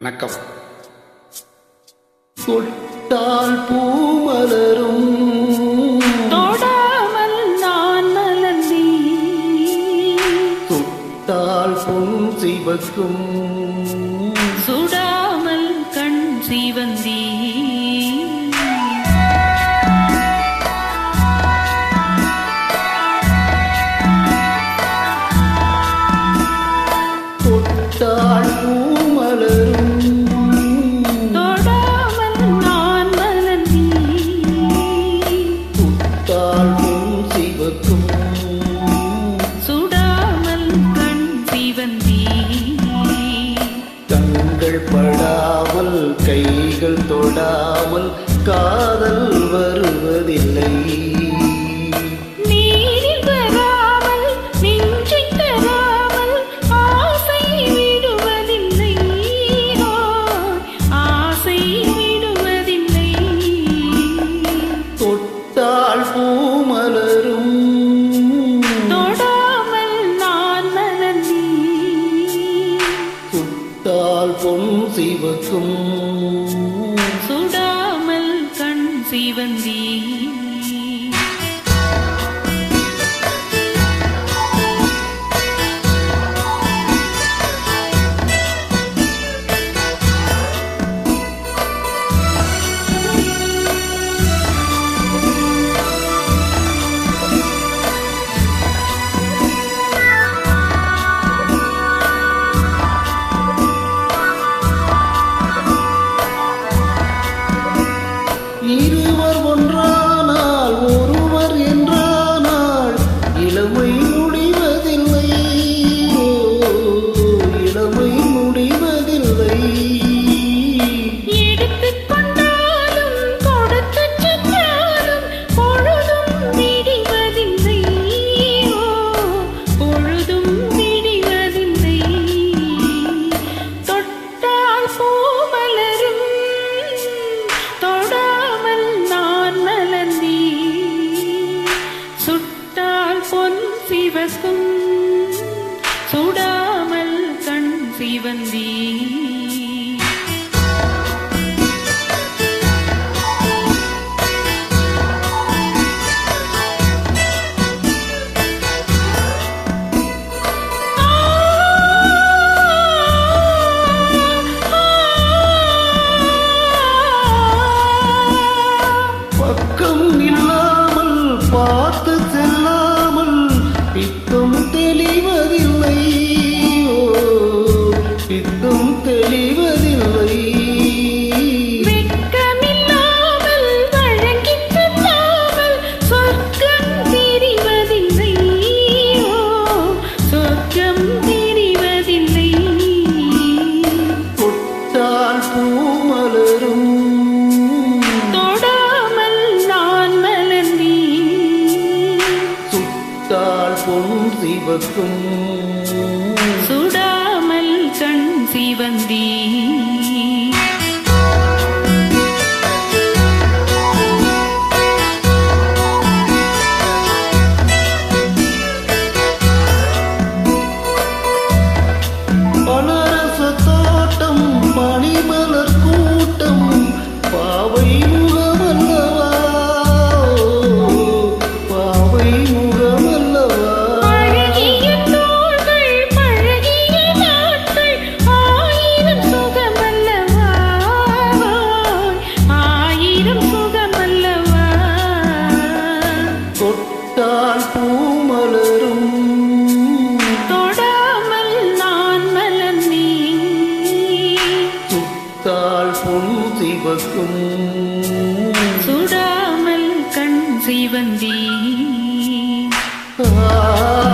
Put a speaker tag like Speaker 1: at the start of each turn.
Speaker 1: வணக்கம் தொட்டால் பூ மலரும்
Speaker 2: தொடாமல் நான் மலர்ந்தி
Speaker 1: தொட்டால் பொன் சிவக்கும்.
Speaker 2: சுடாமல் கண் சிவந்தி
Speaker 1: தொட்டால் பூ கைகள் தொடாமல் காதல் வருவதில்லை.
Speaker 2: சுடாமல் பொன் சிவக்கும். சுடாமல் கண் சிவந்தீ
Speaker 1: சிவக்கும்
Speaker 2: சுடாமல் கண் சிவந்தீ
Speaker 1: சிவக்கும்.
Speaker 2: சுடாமல் கண் சிவந்தி ஆ